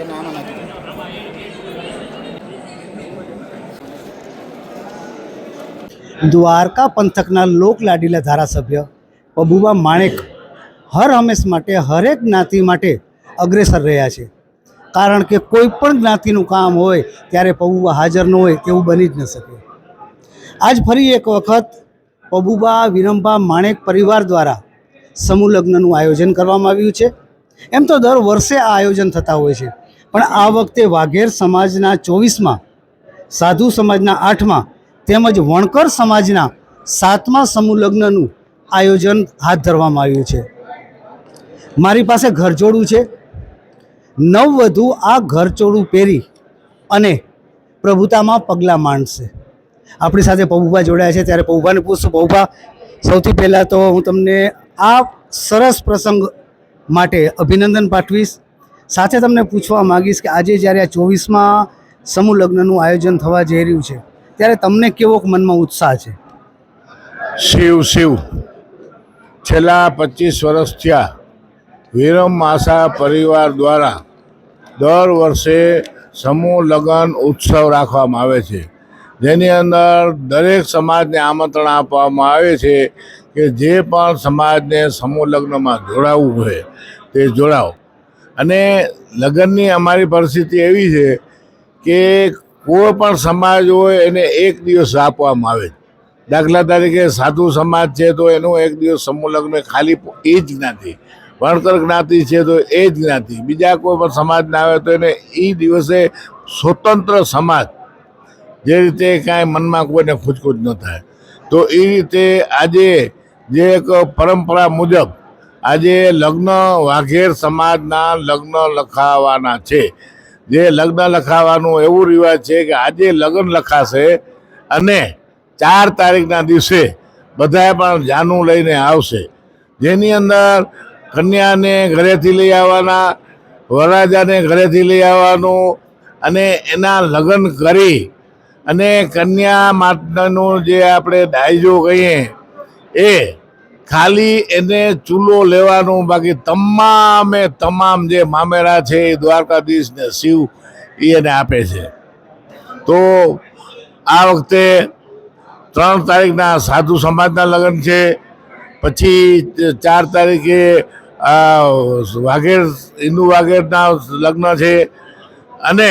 એ નાનો નાખી દો. દ્વારકા પંથકના લોકલાડીલા ધારાસભ્ય પબુબા માણેક હર હંમેશ માટે, હરેક જ્ઞાતિ માટે અગ્રેસર રહ્યા છે કારણ કે કોઈ પણ જ્ઞાતિનું કામ હોય, ત્યારે પબુબા હાજર ન હોય તેવું બની જ ન શકે. આજ ફરી એક વખત પબુબા વિરંબા માણેક પરિવાર દ્વારા સમૂહ લગ્નનું આયોજન કરવામાં આવ્યું છે. એમ તો દર વર્ષે આ આયોજન થતા હોય છે, પણ આ વખતે વાઘેર સમાજના ચોવીસમાં, સાધુ સમાજના આઠમાં તેમજ વણકર સમાજના સાતમા સમૂહ લગ્નનું આયોજન હાથ ધરવામાં આવ્યું છે. મારી પાસે ઘરજોડું છે નવવધુ આ ઘરચોળું પહેરી અને પ્રભુતામાં પગલાં માંડશે. આપણી સાથે પબુભા જોડાયા છે. ત્યારે પબુભાને પૂછશું પબુભા સૌથી પહેલાં તો હું તમને આ સરસ પ્રસંગ માટે અભિનંદન પાઠવીશ. સાથે તમને પૂછવા માગીશ કે આજે જ્યારે આ ચોવીસમાં સમૂહ લગ્નનું આયોજન થવા જઈ રહ્યું છે, ત્યારે તમને કેવો મનમાં ઉત્સાહ છે? શિવ શિવ. છેલ્લા પચીસ વર્ષ થયા વિરમ માસા પરિવાર દ્વારા દર વર્ષે સમૂહ લગ્ન ઉત્સવ રાખવામાં આવે છે. જેની અંદર દરેક સમાજને આમંત્રણ આપવામાં આવે છે કે જે પણ સમાજને સમૂહ લગ્નમાં જોડાવવું હોય તે જોડાવો અને લગ્નની અમારી પરિસ્થિતિ એવી છે કે કોઈ પણ સમાજ હોય એને એક દિવસ આપવામાં આવે. દાખલા તરીકે સાધુ સમાજ છે તો એનું એક દિવસ સમૂહ લગ્ન ખાલી એ જ જ્ઞાતિ વણકર જ્ઞાતિ છે તો એ જ જ્ઞાતિ. બીજા કોઈ પણ સમાજના આવે તો એને એ દિવસે સ્વતંત્ર સમાજ જે રીતે કાંઈ મનમાં કોઈને ખૂચકૂચ ન થાય. તો એ રીતે આજે જે એક પરંપરા મુજબ આજે લગ્ન વાઘેર સમાજના લગ્ન લખાવાના છે. જે લગ્ન લખાવાનું એવું રિવાજ છે કે આજે લગ્ન લખાશે અને ચાર તારીખના દિવસે બધાએ પણ જાનું લઈને આવશે. જેની અંદર કન્યાને ઘરેથી લઈ આવવાના, વરરાજાને ઘરેથી લઈ આવવાનું અને એના લગ્ન કરી અને કન્યા માતાનું જે આપણે દાયજો કહીએ એ ખાલી એને ચૂલો લેવાનું બાકી તમામે તમામ જે મામેરા છે એ દ્વારકાધીશ ને શિવ એને આપે છે. તો આ વખતે ત્રણ તારીખના સાધુ સમાજના લગ્ન છે. પછી ચાર તારીખે વાઘેર, હિન્દુ વાઘેરના લગ્ન છે. અને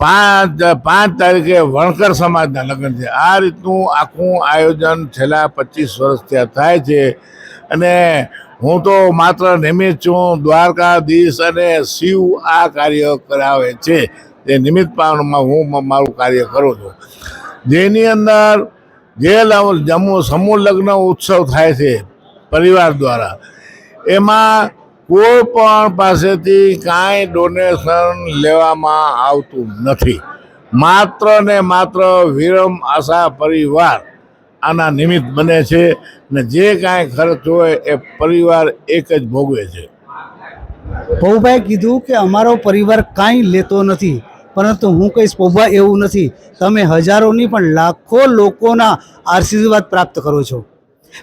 પાંચ પાંચ તારીખે વણકર સમાજના લગ્ન છે. આ રીતનું આખું આયોજન છેલ્લા પચીસ વર્ષથી ત્યાં થાય છે. અને હું તો માત્ર નિમિત્ત છું, દ્વારકાધીશ અને શિવ આ કાર્ય કરાવે છે. તે નિમિત્ત પાવનમાં હું મારું કાર્ય કરું છું. જેની અંદર જે જમો સમૂહ લગ્ન ઉત્સવ થાય છે પરિવાર દ્વારા. એમાં કોઈ પણ પાસેથી કાંઈ ડોનેશન લેવામાં આવતું નથી. માત્ર ને માત્ર વિરમ આશા પરિવાર આના નિમિત્ત બને છે ને જે કાંઈ ખર્ચ હોય એ પરિવાર એક જ ભોગવે છે. પૌભાએ કીધું કે અમારો પરિવાર કાંઈ લેતો નથી. પરંતુ હું કહીશ પૌભા એવું નથી. તમે હજારોની પણ લાખો લોકોના આશીર્વાદ પ્રાપ્ત કરો છો.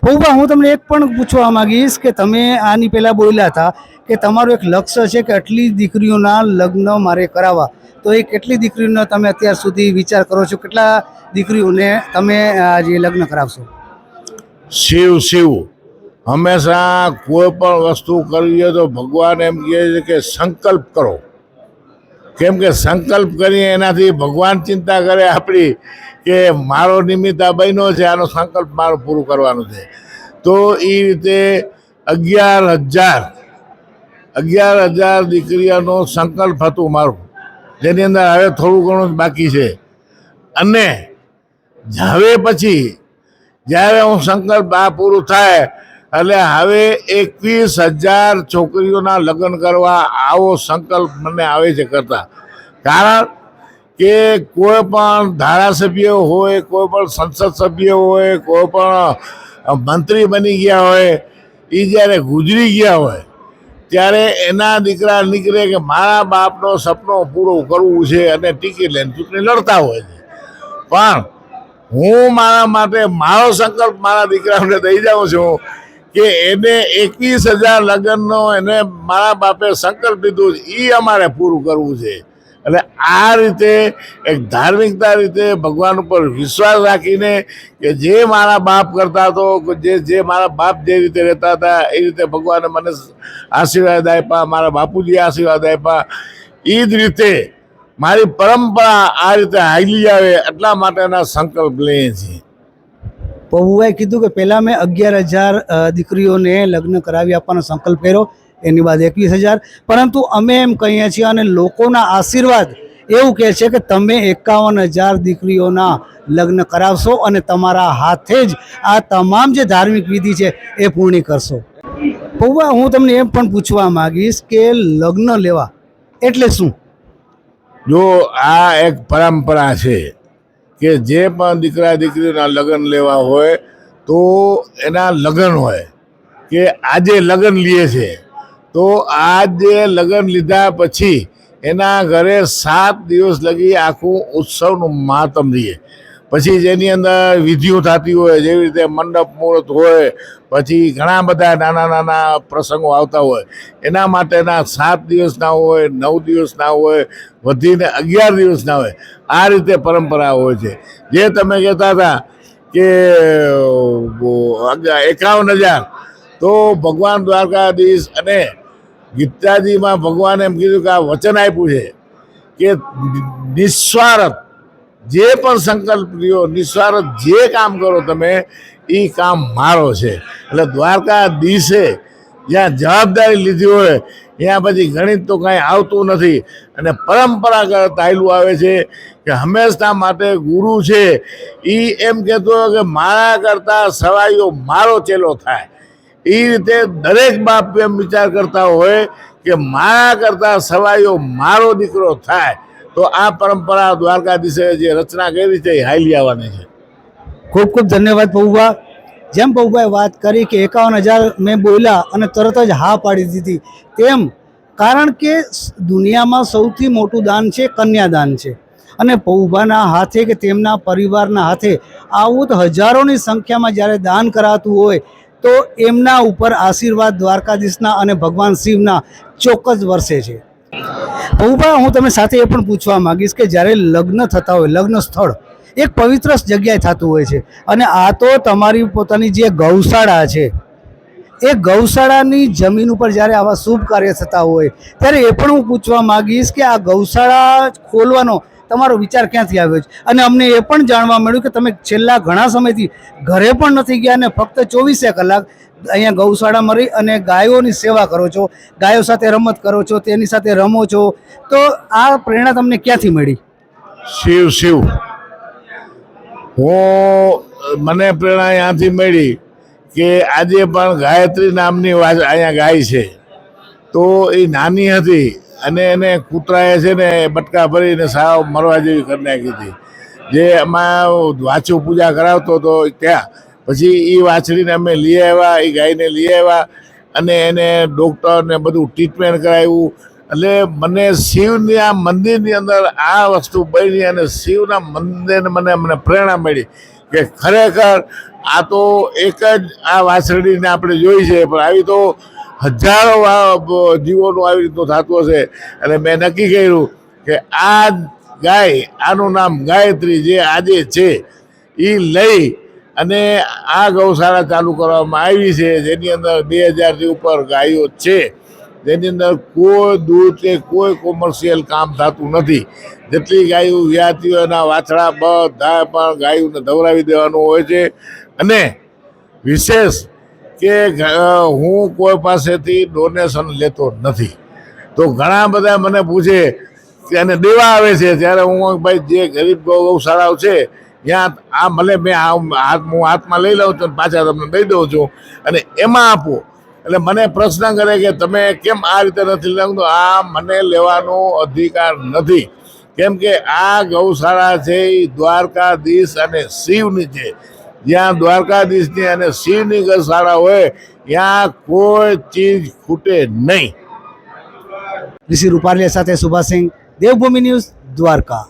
પૌભા હું તમને એક પણ પૂછવા માંગીશ કે તમે આની પહેલાં બોલ્યા હતા કે તમારું એક લક્ષ્ય છે કે આટલી દીકરીઓના લગ્ન મારે કરાવવા. તો એ કેટલી દીકરીઓના તમે અત્યાર સુધી વિચાર કરો છો? કેટલા દીકરીઓને તમે આજે લગ્ન કરાવશો? શિવ શિવ. હંમેશા કોઈ પણ વસ્તુ કરવી હોય તો ભગવાન એમ કહે છે કે સંકલ્પ કરો. કેમ કે સંકલ્પ કરીએ એનાથી ભગવાન ચિંતા કરે આપણી કે મારો નિમિત્ત આ બન્યો છે, આનો સંકલ્પ મારો પૂરું કરવાનો છે. તો એ રીતે અગિયાર હજાર અગિયાર હજાર દીકરીઓનો સંકલ્પ હતું મારું. જેની અંદર હવે થોડું ઘણું બાકી છે. અને હવે પછી, જ્યારે હું સંકલ્પ આ પૂરું થાય એટલે હવે એકવીસ હજાર છોકરીઓના લગ્ન કરવા આવો સંકલ્પ મને આવે છે કરતા. કારણ કે કોઈ પણ ધારાસભ્ય હોય, કોઈ પણ સંસદ સભ્ય હોય, કોઈ પણ મંત્રી બની ગયા હોય એ જ્યારે ગુજરી ગયા હોય, ત્યારે એના દીકરા નીકળે કે મારા બાપનો સપનો પૂરો કરવું છે અને ટિકિટ લઈને ચૂંટણી લડતા હોય છે. પણ હું મારા માટે મારો સંકલ્પ મારા દીકરાઓને દઈ જાઉં છું કે એને એકવીસ હજાર લગ્નનો એને મારા બાપે સંકલ્પ લીધું એ અમારે પૂરું કરવું છે. એટલે આ રીતે એક ધાર્મિકતા રીતે ભગવાન ઉપર વિશ્વાસ રાખીને કે જે મારા બાપ કરતા હતો જે જે મારા બાપ જે રીતે રહેતા હતા, એ રીતે ભગવાને મને આશીર્વાદ આપ્યા, મારા બાપુજીએ આશીર્વાદ આપ્યા. એ જ રીતે મારી પરંપરા આ રીતે હાલી આવે એટલા માટેના સંકલ્પ લઈએ છીએ પબુભાઈ કીધું કે પહેલાં મેં અગિયાર હજાર દીકરીઓને લગ્ન કરાવી આપવાનો સંકલ્પ કર્યો. એની બાદ એકવીસ હજાર. પરંતુ અમે એમ કહીએ છીએ અને લોકોના આશીર્વાદ એવું કહે છે કે તમે એકાવન હજાર દીકરીઓના લગ્ન કરાવશો અને તમારા હાથે જ આ તમામ જે ધાર્મિક વિધિ છે એ પૂર્ણ કરશો. પૌવા હું તમને એમ પણ પૂછવા માંગીશ કે લગ્ન લેવા એટલે શું? જો આ એક પરંપરા છે કે જે પણ દીકરા દીકરીના લગ્ન લેવા હોય, તો એના લગ્ન હોય, કે આજે લગ્ન લીએ છે, તો આજે લગ્ન લીધા પછી એના ઘરે સાત દિવસ લગી આખું ઉત્સવનું માતમ રહીએ. પછી જેની અંદર વિધિઓ થતી હોય, જેવી રીતે મંડપ મુહૂર્ત હોય, પછી ઘણા બધા નાના નાના પ્રસંગો આવતા હોય, એના માટેના સાત દિવસના હોય, નવ દિવસના હોય, વધીને અગિયાર દિવસના હોય આ રીતે પરંપરા હોય છે. જે તમે કહેતા હતા કે એકાવન હજાર, તો ભગવાન દ્વારકાધીશ અને ગીતાજીમાં ભગવાને એમ કીધું કે આ વચન આપ્યું છે કે નિસ્વાર્થ, જે પણ સંકલ્પ લ્યો, નિસ્વાર્થ જે કામ કરો તમે, એ કામ મારો છે. એટલે દ્વારકાધીશે જ્યાં જવાબદારી લીધી હોય ત્યાં પછી ગણિત તો કાંઈ આવતું નથી. અને પરંપરાગત આયલું આવે છે કે હંમેશા માટે ગુરુ છે. એ એમ કહેતો કે મારા કરતાં સવાઈઓ મારો ચેલો થાય. એ રીતે દરેક બાપ એમ વિચાર કરતા હોય કે મારા કરતાં સવાઈઓ મારો દીકરો થાય. તો આ પરંપરા દ્વારકાધીશે જે રચના કરી છે એ હાલી આવવાની છે. ખૂબ ખૂબ ધન્યવાદ પૌવા જેમ પૌભાઈ વાત કરી કે એકાવન હજાર મેં બોલ્યા અને તરત જ હા પાડી દીધી. તેમ કારણ કે દુનિયામાં સૌથી મોટું દાન છે કન્યાદાન છે. અને પૌભાના હાથે કે તેમના પરિવારના હાથે આવું તો હજારોની સંખ્યામાં જ્યારે દાન કરાતું હોય, તો એમના ઉપર આશીર્વાદ દ્વારકાધીશના અને ભગવાન શિવના ચોક્કસ વર્ષે છે. પૌભા હું તમે સાથે એ પણ પૂછવા માંગીશ કે જ્યારે લગ્ન થતા હોય, લગ્ન સ્થળ એક પવિત્ર જગ્યાએ થતું હોય છે. અને આ તો તમારી પોતાની જે ગૌશાળા છે, એ ગૌશાળાની જમીન ઉપર જ્યારે આવા શુભ કાર્ય થતા હોય, ત્યારે એ પણ હું પૂછવા માંગીશ કે આ ગૌશાળા ખોલવાનો તમારો વિચાર ક્યાંથી આવ્યો છે? અને અમને એ પણ જાણવા મળ્યું કે તમે છેલ્લા ઘણા સમયથી ઘરે પણ નથી ગયા અને ફક્ત ચોવીસે કલાક અહીંયા ગૌશાળામાં રહી અને ગાયોની સેવા કરો છો, ગાયો સાથે રમત કરો છો, તેની સાથે રમો છો. તો આ પ્રેરણા તમને ક્યાંથી મળી? શિવ શિવ. હું, મને પ્રેરણા અહીંયાથી મળી કે આજે પણ ગાયત્રી નામની વાત અહીંયા ગાય છે. તો એ નાની હતી અને એને કૂતરાએ છે ને બટકા ભરીને સાવ મરવા જેવી કરી નાખી હતી. જે એમાં વાછું પૂજા કરાવતો હતો ત્યાં. પછી એ વાછડીને અમે લઈ આવ્યા એ ગાયને લઈ આવ્યા અને એને ડૉક્ટરને બધું ટ્રીટમેન્ટ કરાવ્યું. એટલે મને શિવની આ મંદિરની અંદર આ વસ્તુ બની અને શિવના મંદિરને મને મને પ્રેરણા મળી કે ખરેખર આ તો એક જ આ વાછરડીને આપણે જોઈ છે, પણ આવી તો હજારો જીવોનું આવી રીતનું થતું હશે. એટલે મેં નક્કી કર્યું કે આ ગાય, આનું નામ ગાયત્રી જે આજે છે એ લઈ અને આ ગૌશાળા ચાલુ કરવામાં આવી છે, જેની અંદર બે હજારથી ઉપર ગાયો છે. જેની અંદર કોઈ દૂધ કે કોઈ કોમર્શિયલ કામ થતું નથી. જેટલી ગાયો વ્યાતી એના વાછડા બધા પણ ગાયોને ધવરાવી દેવાનું હોય છે. અને વિશેષ કે હું કોઈ પાસેથી ડોનેશન લેતો નથી. તો ઘણા બધા મને પૂછે કે એને દેવા આવે છે. ત્યારે હું ભાઈ, જે ગરીબ ગૌશાળાઓ છે, ત્યાં આ મને મેં હાથ હું હાથમાં લઈ લઉં છું અને પાછા તમને દઈ દઉં છું. અને એમાં આપો. એટલે મને પ્રશ્ન કરે કે તમે કેમ આ રીતે નથી લેવું આ મને લેવાનો અધિકાર નથી. કેમ કે આ ગૌશાળા છે એ દ્વારકાધીશ અને શિવની છે. જ્યાં દ્વારકાધીશની અને શિવની ગૌશાળા હોય, ત્યાં કોઈ ચીજ ખૂટે નહીં. ઋષિ રૂપાલિયા સાથે સુભાષસિંહ, દેવભૂમિ ન્યૂઝ દ્વારકા.